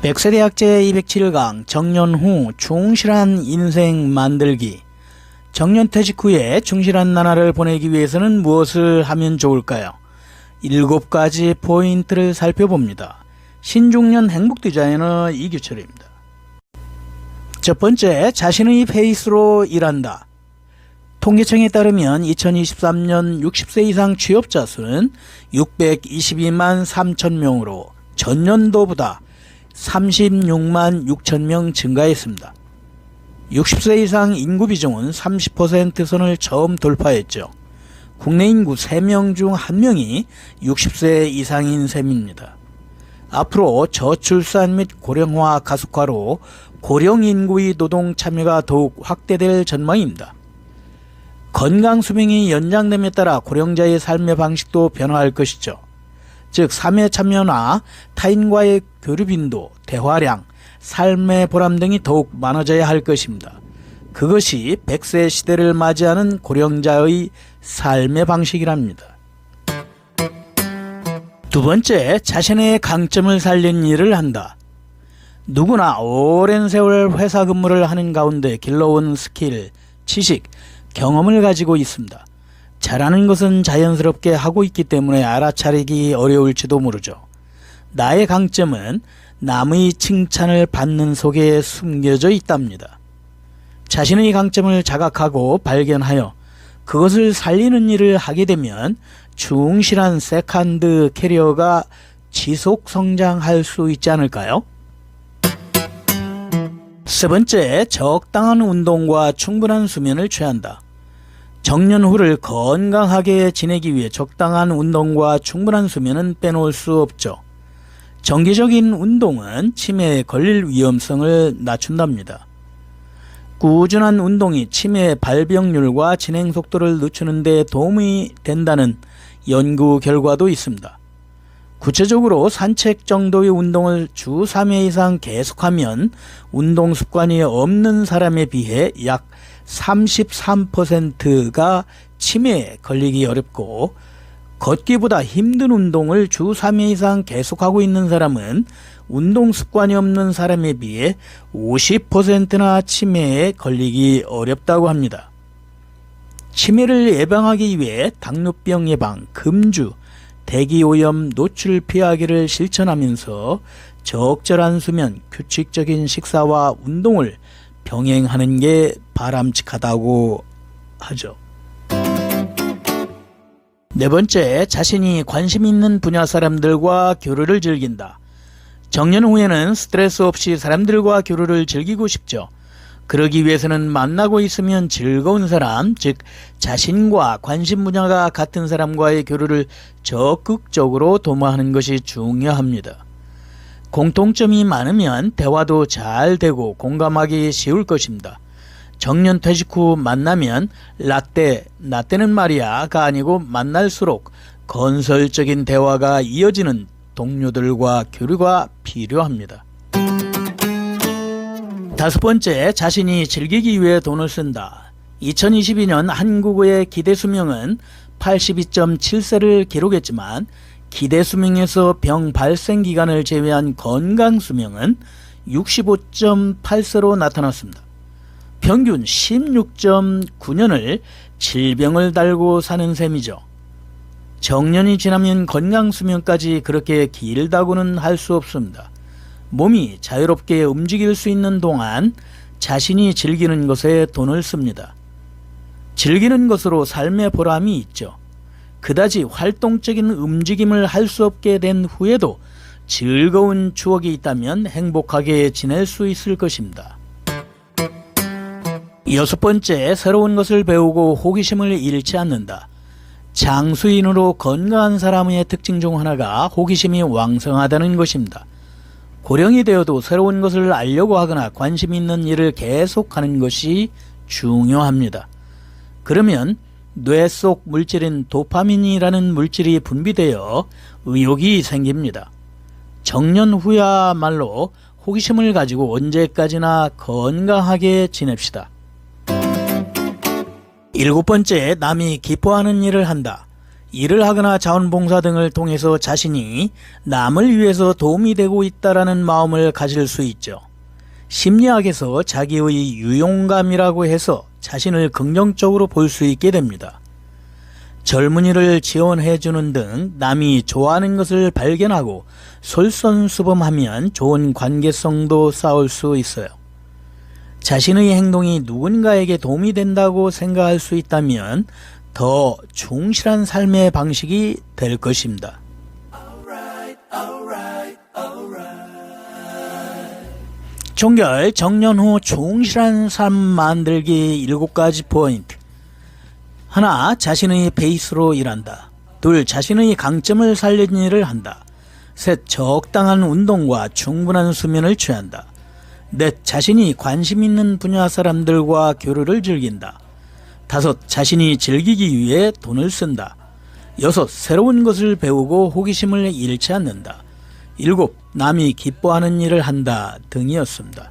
백세대학제 207강 정년 후 충실한 인생 만들기 정년 퇴직 후에 충실한 나날을 보내기 위해서는 무엇을 하면 좋을까요? 일곱 가지 포인트를 살펴봅니다. 신중년 행복 디자이너 이규철입니다. 첫 번째, 자신의 페이스로 일한다. 통계청에 따르면 2023년 60세 이상 취업자 수는 622만 3천 명으로 전년도보다 36만 6천 명 증가했습니다. 60세 이상 인구 비중은 30% 선을 처음 돌파했죠. 국내 인구 3명 중 1명이 60세 이상인 셈입니다. 앞으로 저출산 및 고령화 가속화로 고령 인구의 노동 참여가 더욱 확대될 전망입니다. 건강 수명이 연장됨에 따라 고령자의 삶의 방식도 변화할 것이죠. 즉 사회 참여나 타인과의 교류 빈도, 대화량, 삶의 보람 등이 더욱 많아져야 할 것입니다. 그것이 100세 시대를 맞이하는 고령자의 삶의 방식이랍니다. 두 번째, 자신의 강점을 살린 일을 한다. 누구나 오랜 세월 회사 근무를 하는 가운데 길러온 스킬, 지식, 경험을 가지고 있습니다. 잘하는 것은 자연스럽게 하고 있기 때문에 알아차리기 어려울지도 모르죠. 나의 강점은 남의 칭찬을 받는 속에 숨겨져 있답니다. 자신의 강점을 자각하고 발견하여 그것을 살리는 일을 하게 되면 충실한 세컨드 캐리어가 지속 성장할 수 있지 않을까요? 세 번째, 적당한 운동과 충분한 수면을 취한다. 정년 후를 건강하게 지내기 위해 적당한 운동과 충분한 수면은 빼놓을 수 없죠. 정기적인 운동은 치매에 걸릴 위험성을 낮춘답니다. 꾸준한 운동이 치매 발병률과 진행 속도를 늦추는 데 도움이 된다는 연구 결과도 있습니다. 구체적으로 산책 정도의 운동을 주 3회 이상 계속하면 운동 습관이 없는 사람에 비해 약 33%가 치매에 걸리기 어렵고 걷기보다 힘든 운동을 주 3회 이상 계속하고 있는 사람은 운동 습관이 없는 사람에 비해 50%나 치매에 걸리기 어렵다고 합니다. 치매를 예방하기 위해 당뇨병 예방, 금주, 대기오염 노출 피하기를 실천하면서 적절한 수면, 규칙적인 식사와 운동을 병행하는 게 바람직하다고 하죠. 네 번째, 자신이 관심 있는 분야 사람들과 교류를 즐긴다. 정년 후에는 스트레스 없이 사람들과 교류를 즐기고 싶죠. 그러기 위해서는 만나고 있으면 즐거운 사람, 즉 자신과 관심 분야가 같은 사람과의 교류를 적극적으로 도모하는 것이 중요합니다. 공통점이 많으면 대화도 잘 되고 공감하기 쉬울 것입니다. 정년 퇴직 후 만나면 라떼, 라떼는 말이야가 아니고 만날수록 건설적인 대화가 이어지는 동료들과 교류가 필요합니다. 다섯 번째, 자신이 즐기기 위해 돈을 쓴다. 2022년 한국의 기대 수명은 82.7세를 기록했지만 기대 수명에서 병 발생 기간을 제외한 건강 수명은 65.8세로 나타났습니다. 평균 16.9년을 질병을 달고 사는 셈이죠. 정년이 지나면 건강 수명까지 그렇게 길다고는 할 수 없습니다. 몸이 자유롭게 움직일 수 있는 동안 자신이 즐기는 것에 돈을 씁니다. 즐기는 것으로 삶의 보람이 있죠. 그다지 활동적인 움직임을 할 수 없게 된 후에도 즐거운 추억이 있다면 행복하게 지낼 수 있을 것입니다. 여섯 번째, 새로운 것을 배우고 호기심을 잃지 않는다. 장수인으로 건강한 사람의 특징 중 하나가 호기심이 왕성하다는 것입니다. 고령이 되어도 새로운 것을 알려고 하거나 관심 있는 일을 계속하는 것이 중요합니다. 그러면 뇌 속 물질인 도파민이라는 물질이 분비되어 의욕이 생깁니다. 정년 후야말로 호기심을 가지고 언제까지나 건강하게 지냅시다. 일곱 번째, 남이 기뻐하는 일을 한다. 일을 하거나 자원봉사 등을 통해서 자신이 남을 위해서 도움이 되고 있다라는 마음을 가질 수 있죠. 심리학에서 자기의 유용감이라고 해서 자신을 긍정적으로 볼 수 있게 됩니다. 젊은이를 지원해주는 등 남이 좋아하는 것을 발견하고 솔선수범하면 좋은 관계성도 쌓을 수 있어요. 자신의 행동이 누군가에게 도움이 된다고 생각할 수 있다면 더 충실한 삶의 방식이 될 것입니다. 종결 정년 후 충실한 삶 만들기 7가지 포인트. 하나, 자신의 베이스로 일한다. 둘, 자신의 강점을 살리는 일을 한다. 셋, 적당한 운동과 충분한 수면을 취한다. 넷, 자신이 관심 있는 분야 사람들과 교류를 즐긴다. 다섯, 자신이 즐기기 위해 돈을 쓴다. 여섯, 새로운 것을 배우고 호기심을 잃지 않는다. 일곱, 남이 기뻐하는 일을 한다 등이었습니다.